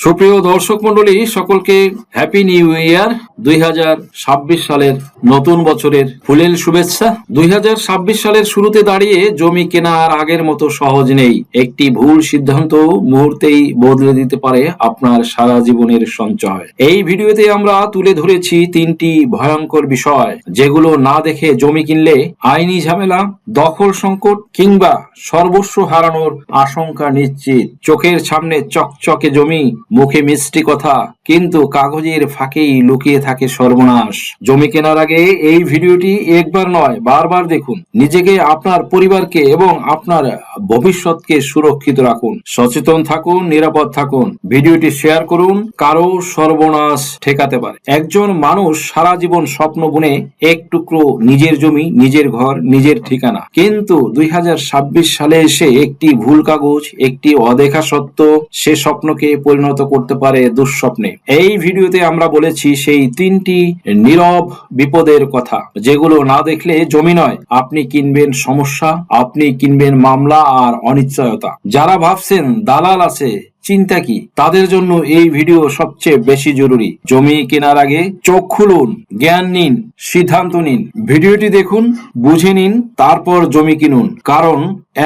সুপ্রিয় দর্শক মন্ডলী সকলকে হ্যাপি নিউ ইয়ার দুই হাজার ছাব্বিশ সালের নতুন বছরের ফুলেল শুভেচ্ছা। দুই হাজার ছাব্বিশ সালের শুরুতে দাঁড়িয়ে জমি কেনা আর আগের মতো সহজ নেই। একটি ভুল সিদ্ধান্ত মুহূর্তেই বদলে দিতে পারে আপনার সারা জীবনের সঞ্চয়। এই ভিডিওতে আমরা তুলে ধরেছি তিনটি ভয়ঙ্কর বিষয়, যেগুলো না দেখে জমি কিনলে আইনি ঝামেলা, দখল সংকট কিংবা সর্বস্ব হারানোর আশঙ্কা নিশ্চিত। চোখের সামনে চকচকে জমি মুখে মিষ্টি কথা। কিন্তু কাগজের ফাঁকেই লুকিয়ে থাকে সর্বনাশ। জমি কেনার আগে এই ভিডিওটি একবার নয়, বারবার দেখুন। নিজেকে, আপনার পরিবারকে এবং আপনার ভবিষ্যৎকে সুরক্ষিত রাখুন। সচেতন থাকুন, নিরাপদ থাকুন। ভিডিওটি শেয়ার করুন, কারও সর্বনাশ ঠেকাতে পারে। একজন মানুষ সারা জীবন স্বপ্ন বুনে এক টুকরো নিজের জমি, নিজের ঘর, নিজের ঠিকানা। কিন্তু দুই হাজার ছাব্বিশ সালে এসে একটি ভুল কাগজ, একটি অদেখা সত্য, সে স্বপ্নকে পরিণত করতে পারে দুঃস্বপ্নে। এই ভিডিওতে আমরা বলেছি সেই তিনটি নীরব বিপদের কথা। যেগুলো না দেখলে জমি নয়। আপনি কিনবেন সমস্যা, আপনি কিনবেন মামলা আর অনিশ্চয়তা। যারা ভাবছেন দালাল আছে চিন্তা কি? তাদের জন্য এই ভিডিও সবচেয়ে বেশি জরুরি। জমি কেনার আগে চোখ খুলুন, জ্ঞান নিন, সিদ্ধান্ত নিন। ভিডিওটি দেখুন, বুঝে নিন, তারপর জমি কিনুন। কারণ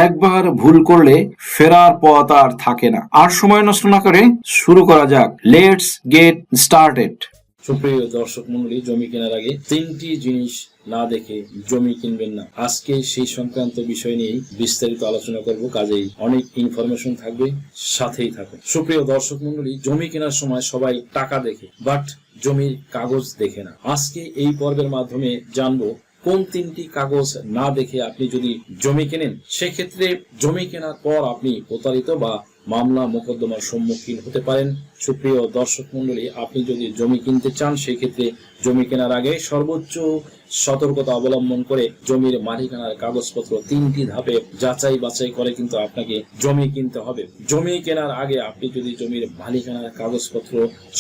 একবার ভুল করলে ফেরার পথ আর থাকে না। আর সময় নষ্ট না করে শুরু করা যাক। লেটস গেট স্টার্টেড সুপ্রিয় দর্শক মন্ডলী, জমি কেনার আগে তিনটি জিনিস না দেখে জমি কিনবেন না। আজকে সেই সংক্রান্ত বিষয় নিয়েই বিস্তারিত আলোচনা করব। কাজেই অনেক ইনফরমেশন থাকবে, সাথেই থাকুন। সুপ্রিয় দর্শক মন্ডলী জমি কেনার সময় সবাই টাকা দেখে বাট জমির কাগজ দেখে না। আজকে এই পর্বের মাধ্যমে জানব, কোন তিনটি কাগজ না দেখে আপনি যদি জমি কেনেন, সেক্ষেত্রে জমি কেনার পর আপনি প্রতারিত বা মামলা মোকদ্দমার সম্মুখীন হতে পারেন। সুপ্রিয় দর্শক মন্ডলী আপনি যদি জমি কিনতে চান, সেক্ষেত্রে জমি কেনার আগে সর্বোচ্চ সতর্কতা অবলম্বন করে জমির মালিকানার কাগজপত্র তিনটি ধাপে যাচাই বাছাই করে কিন্তু আপনাকে জমি কিনতে হবে। জমি কেনার আগে আপনি যদি জমির মালিকানার কাগজপত্র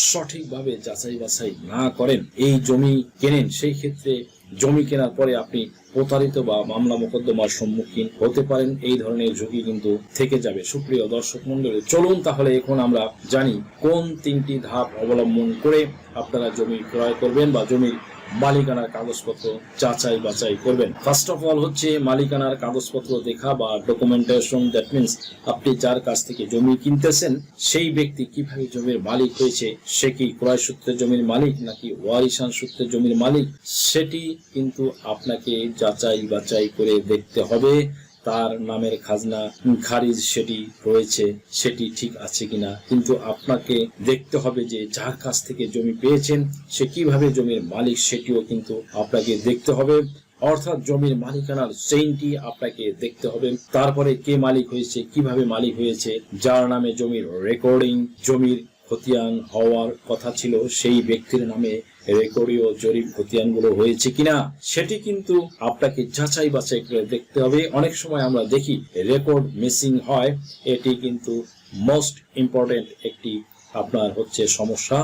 সঠিকভাবে যাচাই বাছাই না করেন, এই জমি কেনেন সেই ক্ষেত্রে জমি কেনার পরে আপনি প্রতারিত বা মামলা মোকদ্দমার সম্মুখীন হতে পারেন। এই ধরনের ঝুঁকি কিন্তু থেকে যাবে। সুপ্রিয় দর্শক মন্ডলী চলুন তাহলে এখন আমরা জানি কোন তিনটি ধাপ অবলম্বন করে আপনারা জমি ক্রয় করবেন বা জমির মালিকানার কাগজপত্র যাচাই বাছাই করবেন। ফার্স্ট অফ অল হচ্ছে মালিকানার কাগজপত্র দেখা বা ডকুমেন্টেশন দ্যাট মিনস আপনি যার কাছ থেকে জমি কিনতেছেন, সেই ব্যক্তি কীভাবে জমির মালিক হয়েছে, সে কি ক্রয় সূত্রে জমির মালিক নাকি ওয়ারিশান সূত্রে জমির মালিক, সেটি কিন্তু আপনাকে যাচাই বাছাই করে দেখতে হবে। তার নামের খাজনা খারিজ সেটি রয়েছে সেটি ঠিক আছে কিনা। কিন্তু আপনাকে দেখতে হবে যে যার কাছ থেকে জমি পেয়েছেন সে কীভাবে জমির মালিক সেটিও কিন্তু আপনাকে দেখতে হবে। অর্থাৎ জমির মালিকানার চেইনটি আপনাকে দেখতে হবে। তারপরে কে মালিক হয়েছে কীভাবে মালিক হয়েছে যার নামে জমির রেকর্ডিং জমির খতিয়ান হওয়ার কথা ছিল, সেই ব্যক্তির নামে রেকর্ডীয় জরিপ খতিয়ানগুলো হয়েছে কিনা, সেটি কিন্তু আপনাকে যাচাই বাছাই করে দেখতে হবে। অনেক সময় আমরা দেখি রেকর্ড মিসিং হয়, এটি কিন্তু মোস্ট ইম্পর্টেন্ট একটি আপনার হচ্ছে সমস্যা।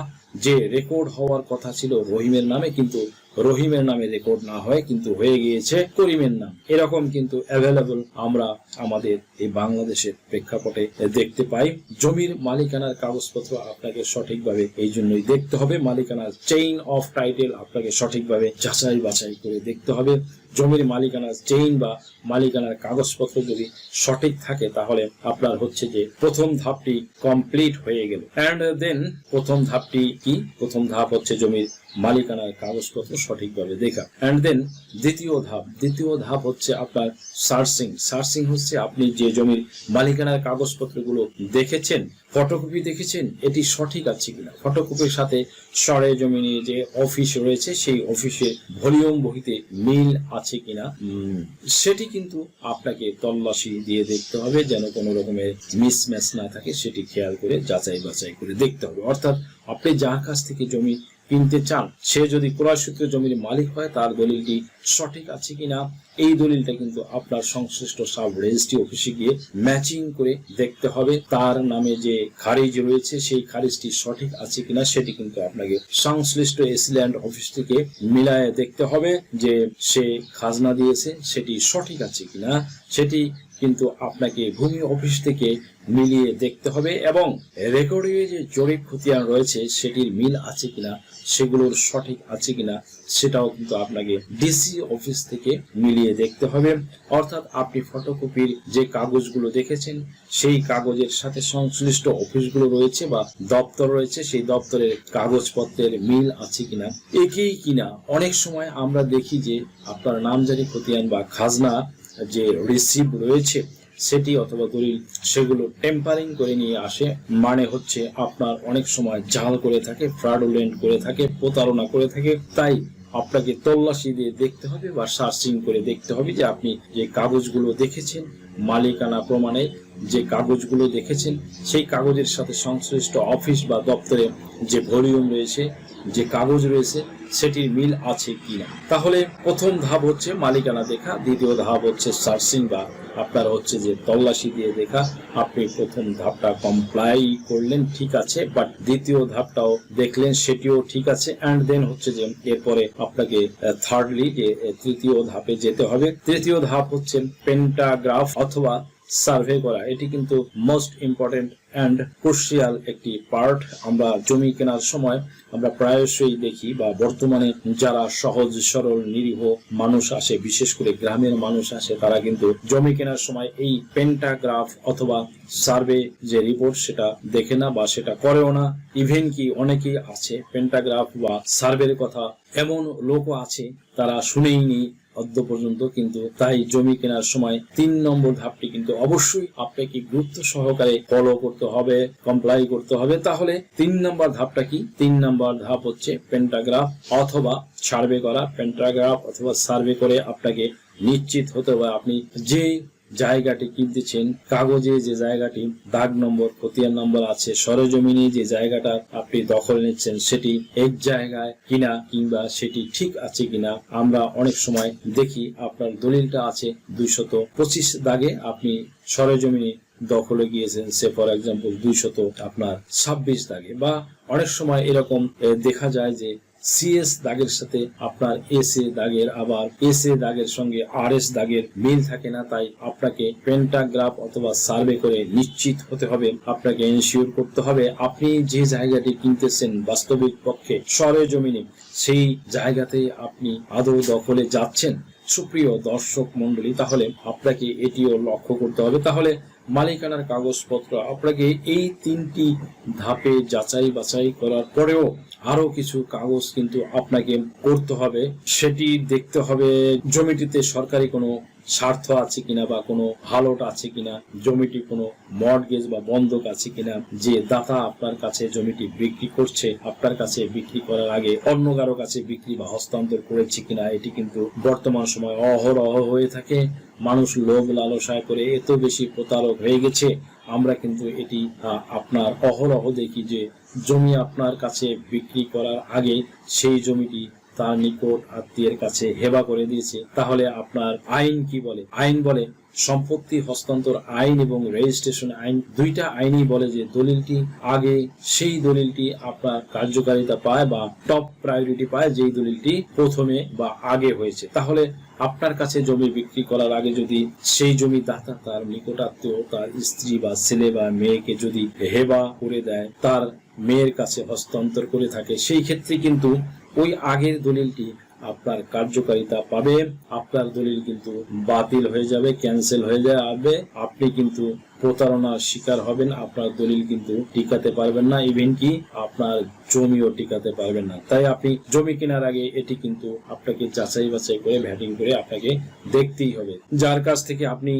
যে রেকর্ড হওয়ার কথা ছিল রহিমের নামে কিন্তু রহিমের নামে রেকর্ড না হয়, কিন্তু হয়ে গিয়েছে করিমের নাম। এরকম কিন্তু অ্যাভেলেবল আমরা আমাদের এই বাংলাদেশের প্রেক্ষাপটে দেখতে পাই। জমির মালিকানার কাগজপত্র আপনাকে সঠিকভাবে এই জন্যই দেখতে হবে। মালিকানার চেইন অফ টাইটেল আপনাকে সঠিকভাবে যাচাই বাছাই করে দেখতে হবে। জমির মালিকানার চেইন বা মালিকানার কাগজপত্র যদি সঠিক থাকে, তাহলে আপনার হচ্ছে যে প্রথম ধাপটি কমপ্লিট হয়ে গেল। অ্যান্ড দেন প্রথম ধাপটি কি? প্রথম ধাপ হচ্ছে জমির মালিকানার কাগজপত্র সঠিকভাবে দেখা। অ্যান্ড দেন দ্বিতীয় ধাপ। দ্বিতীয় ধাপ হচ্ছে আপনার সার্চিং সার্চিং হচ্ছে আপনি যে জমির মালিকানার কাগজপত্রগুলো দেখেছেন ফটোকপি দেখেছেন, এটি সঠিক আছে কিনা। ফটোকপির সাথে সরে জমিনে যে অফিস রয়েছে, সেই অফিসে ভলিউম বহিতে মিল আছে কিনা সেটি কিন্তু আপনাকে তল্লাশি দিয়ে দেখতে হবে যেন কোনো রকমের মিসম্যাচ না থাকে, সেটি খেয়াল করে যাচাই বাছাই করে দেখতে হবে। অর্থাৎ আপনি যার কাছ থেকে জমি কিনতে চান, সে যদি ক্রয় সূত্রে জমির মালিক হয়, তার দলিলটি সঠিক আছে কিনা, এই দলিলটা কিন্তু আপনার সংশ্লিষ্ট সাব রেজিস্ট্রি অফিসে গিয়ে ম্যাচিং করে দেখতে হবে। তার নামে যে খারিজ রয়েছে, সেই খারিজটি সঠিক আছে কিনা, সেটি কিন্তু আপনাকে সংশ্লিষ্ট এসিল্যান্ড অফিস থেকে মিলায়ে দেখতে হবে যে সে খাজনা দিয়েছে, সেটি সঠিক আছে কিনা, সেটি কিন্তু আপনাকে ভূমি অফিস থেকে মিলিয়ে দেখতে হবে এবং রেকর্ডে যে জরিপ খতিয়ান রয়েছে, সেটির মিল আছে কিনা, সেগুলোর সঠিক আছে কিনা, সেটাও কিন্তু আপনাকে ডিসি অফিস থেকে মিলিয়ে দেখতে হবে। অর্থাৎ আপনি ফটোকপির যে কাগজগুলো দেখেছেন, সেই কাগজের সাথে সংশ্লিষ্ট অফিসগুলো রয়েছে বা দপ্তর রয়েছে, সেই দপ্তরের কাগজপত্রের মিল আছে কিনা, একই কিনা। অনেক সময় আমরা দেখি যে আপনার নামজারি খতিয়ান বা খাজনা যে রিসিভ রয়েছে, সেটি অথবা দলিল, সেগুলো টেম্পারিং করে নিয়ে আসে। মানে হচ্ছে আপনার অনেক সময় জাল করে থাকে ফ্রাডুলেন্ট করে থাকে, প্রতারণা করে থাকে। তাই আপনাকে তল্লাশি দিয়ে দেখতে হবে বা সার্চিং করে দেখতে হবে যে আপনি যে কাগজগুলো দেখেছেন, মালিকানা প্রমাণে যে কাগজগুলো দেখেছেন, সেই কাগজের সাথে সংশ্লিষ্ট অফিস বা দপ্তরে যে ভলিউম রয়েছে, যে কাগজ রয়েছে, সেটির মিল আছে কিনা। তাহলে প্রথম ধাপ হচ্ছে মালিকানা দেখা, দ্বিতীয় ধাপ হচ্ছে সার্চিং বা আপনার হচ্ছে যে তল্লাশি দিয়ে দেখা, আপনি প্রথম ধাপটা কমপ্লাই করলেন, ঠিক আছে বাট দ্বিতীয় ধাপটাও দেখলেন, সেটিও ঠিক আছে অ্যান্ড দেন হচ্ছে যে এরপরে আপনাকে থার্ডলি যে তৃতীয় ধাপে যেতে হবে। তৃতীয় ধাপ হচ্ছে পেন্টাগ্রাফ অথবা সার্ভে করা, এটি কিন্তু মোস্ট ইম্পর্টেন্ট অ্যান্ড ক্রুশিয়াল একটি পার্ট আমরা জমি কেনার সময় আমরা প্রায়শই দেখি বা বর্তমানে যারা সহজ, সরল, নিরীহ মানুষ আসে, বিশেষ করে গ্রামের মানুষ আসে, তারা কিন্তু জমি কেনার সময় এই পেন্টাগ্রাফ অথবা সার্ভে যে রিপোর্ট সেটা দেখে না বা সেটা করেও না। ইভেন কি অনেকেই আছে পেন্টাগ্রাফ বা সার্ভের কথা, এমন লোকও আছে, তারা শুনেইনি অদ্য পর্যন্ত, কিন্তু তাই জমি কেনার সময় তিন নম্বর ধাপটি কিন্তু অবশ্যই আপনাকে গুরুত্ব সহকারে ফলো করতে হবে কমপ্লাই করতে হবে। তাহলে তিন নম্বর ধাপটা কি? তিন নম্বর ধাপ হচ্ছে পেন্টাগ্রাফ অথবা সার্ভে করা। পেন্টাগ্রাফ অথবা সার্ভে করে আপনাকে নিশ্চিত হতে হবে। আপনি যে জায়গাটি কিনতেছেন কাগজে যে জায়গাটি, দাগ নম্বর, খতিয়ান নম্বর আছে, সরজমিনে যে জায়গাটা আপনি দখল নিচ্ছেন সেটি এক জায়গায় কিনা কিংবা সেটি ঠিক আছে কিনা আমরা অনেক সময় দেখি। আপনার দলিলটা আছে দুইশত পঁচিশ দাগে আপনি সরজমিনে দখলে গিয়েছেন। সে ফর এক্সাম্পল দুইশত আপনার ছাব্বিশ দাগে বা অনেক সময় এরকম দেখা যায় যে সিএস দাগের সাথে আপনার এস এ দাগের, আবার এস এ দাগের সঙ্গে আর এস দাগের মিল থাকে না, তাই আপনাকে পেন্টাগ্রাফ অথবা সার্ভে করে নিশ্চিত হতে হবে। আপনাকে এনশিওর করতে হবে আপনি যে জায়গাটি কিনতেছেন বাস্তবিক পক্ষে সরে জমিনে সেই জায়গাতে আপনি আদৌ দখলে যাচ্ছেন। সুপ্রিয় দর্শক মন্ডলী তাহলে আপনাকে এটিও লক্ষ্য করতে হবে। তাহলে মালিকানার কাগজপত্র, আপনাকে এই তিনটি ধাপে যাচাই বাছাই করার পরেও আরও কিছু কাগজ কিন্তু আপনাকে করতে হবে। সেটি দেখতে হবে জমিটিতে সরকারি কোনো স্বার্থ আছে কিনা বা কোনো হালট আছে কিনা, জমিটি কোনো মর্টগেজ বা বন্ধক আছে কিনা, যে দাতা আপনার কাছে জমিটি বিক্রি করছে, আপনার কাছে বিক্রি করার আগে অন্য কারও কাছে বিক্রি বা হস্তান্তর করেছে কিনা, এটি কিন্তু বর্তমান সময় অহরহ হয়ে থাকে। মানুষ লোভ লালসায় করে এত বেশি প্রতারক হয়ে গেছে আমরা কিন্তু এটি আপনার অহরহ দেখি যে জমি আপনার কাছে বিক্রি করার আগে সেই জমিটি তার নিকট আত্মীয়ের কাছে হেবা করে দিয়েছে। তাহলে আপনার আইন কি বলে? আইন বলে সম্পত্তি, হস্তান্তর আইন এবং রেজিস্ট্রেশন আইন দুইটা আইনই বলে যে দলিলটি আগে সেই দলিলটি আপনার কার্যকারিতা পায় বা টপ প্রায়োরিটি পায় যেই দলিলটি প্রথমে বা আগে হয়েছে। তাহলে আপনার কাছে জমি বিক্রি করার আগে যদি সেই জমি দাতা তার নিকটাত্মীয়, তার স্ত্রী বা ছেলে বা মেয়েকে যদি হেবা করে দেয়, তার মেয়ের কাছে হস্তান্তর করে থাকে, সেই ক্ষেত্রে কিন্তু ওই আগের দলিলটি আপনার কার্যকারিতা পাবে, আপনার দলিল কিন্তু বাতিল হয়ে যাবে ক্যান্সেল হয়ে যাবে, আপনি কিন্তু প্রতারণার শিকার হবেন, আপনার দলিল কিন্তু টিকাতে পারবেন না ইভেন কি আপনার জমিও টিকাতে পারবেন না। তাই আপনি জমি কেনার আগে এটি কিন্তু আপনাকে যাচাই বাছাই করে ভ্যাটিং করে আপনাকে দেখতেই হবে। যার কাছ থেকে আপনি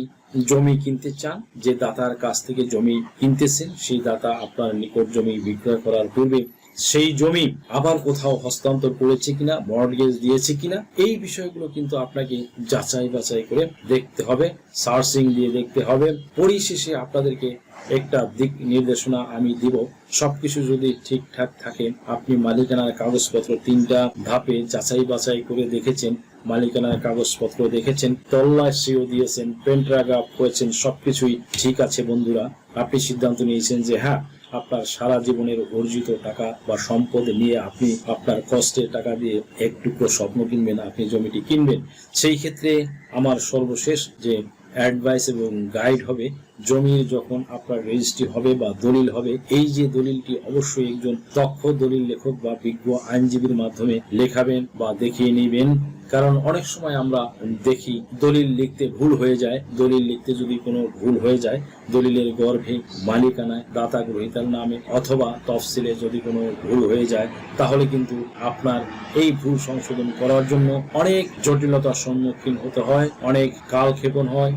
জমি কিনতে চান, যে দাতার কাছ থেকে জমি কিনতেছেন, সেই দাতা আপনার নিকট জমি বিক্রয় করার পূর্বে সেই জমি আবার কোথাও হস্তান্তর করেছে কিনা মর্টগেজ দিয়েছে কিনা, এই বিষয়গুলো কিন্তু আপনাকে যাচাই বাছাই করে দেখতে হবে সার্চিং দিয়ে দেখতে হবে। পরিশেষে আপনাদেরকে একটা দিক নির্দেশনা আমি দিব। সবকিছু যদি ঠিকঠাক থাকে, আপনি মালিকানার কাগজপত্র তিনটা ধাপে যাচাই বাছাই করে দেখেছেন মালিকানার কাগজপত্র দেখেছেন তল্লাশিও দিয়েছেন পেন্ট্রাগ্রাফ করেছেন, সবকিছুই ঠিক আছে বন্ধুরা। আপনি সিদ্ধান্ত নিয়েছেন যে হ্যাঁ আপনার সারা জীবনের অর্জিত টাকা বা সম্পদ নিয়ে আপনি আপনার কষ্টের টাকা দিয়ে এক টুকরো স্বপ্ন কিনবেন, আপনি জমিটি কিনবেন। সেই ক্ষেত্রে আমার সর্বশেষ যে অ্যাডভাইস এবং গাইড হবে জমির যখন আপনার রেজিস্ট্রি হবে বা দলিল হবে, এই যে দলিলটি অবশ্যই একজন দক্ষ দলিল লেখক বা বিজ্ঞ আইনজীবীর মাধ্যমে লেখাবেন বা দেখিয়ে নেবেন। কারণ অনেক সময় আমরা দেখি, দলিল লিখতে ভুল হয়ে যায়। দলিল লিখতে যদি কোনো ভুল হয়ে যায়, দলিলের গর্ভে মালিকানায় দাতা গ্রহিতার নামে অথবা তফসিলে যদি কোনো ভুল হয়ে যায়, তাহলে কিন্তু আপনার এই ভুল সংশোধন করার জন্য অনেক জটিলতার সম্মুখীন হতে হয়, অনেক কালক্ষেপণ হয়।